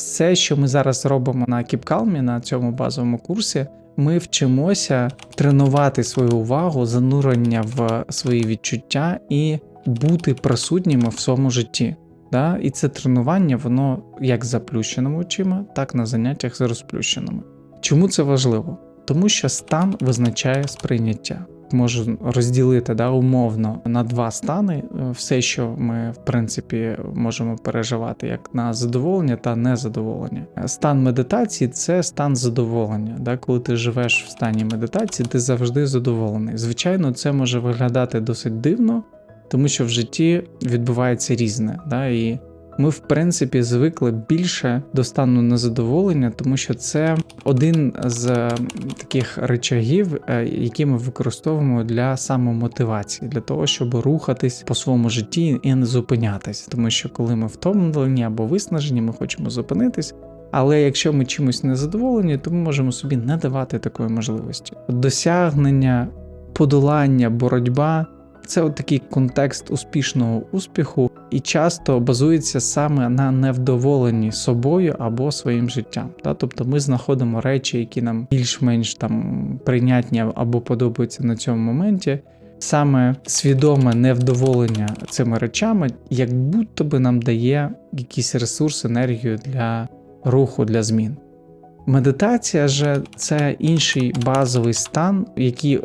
все, що ми зараз робимо на Кіпкалмі, на цьому базовому курсі, ми вчимося тренувати свою увагу, занурення в свої відчуття і бути присутніми в своєму житті. Да? І це тренування, воно як заплющеними очима, так на заняттях з розплющеними. Чому це важливо? Тому що стан визначає сприйняття. Можу розділити да, умовно на два стани е, все, що ми в принципі можемо переживати, як на задоволення та незадоволення. Е, Стан медитації це стан задоволення. Да? Коли ти живеш в стані медитації, ти завжди задоволений. Звичайно, це може виглядати досить дивно, тому що в житті відбувається різне. Да? І ми, в принципі, звикли більше до стану незадоволення, тому що це один з таких речагів, е, які ми використовуємо для самомотивації, для того, щоб рухатись по своєму житті і не зупинятись. Тому що коли ми втомлені або виснажені, ми хочемо зупинитись. Але якщо ми чимось не задоволені, то ми можемо собі не давати такої можливості. Досягнення, подолання, боротьба це от такий контекст успішного успіху і часто базується саме на невдоволенні собою або своїм життям. Да? Тобто ми знаходимо речі, які нам більш-менш там прийнятні або подобаються на цьому моменті. Саме свідоме невдоволення цими речами, як будто би нам дає якийсь ресурс, енергію для руху, для змін. Медитація же це інший базовий стан, який е,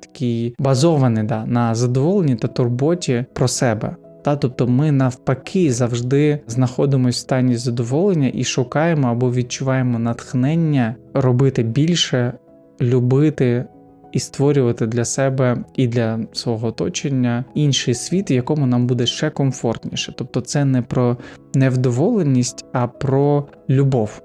такий базований да, на задоволенні та турботі про себе. Та, тобто ми навпаки завжди знаходимося в стані задоволення і шукаємо або відчуваємо натхнення робити більше, любити і створювати для себе і для свого оточення інший світ, в якому нам буде ще комфортніше. Тобто, це не про невдоволеність, а про любов.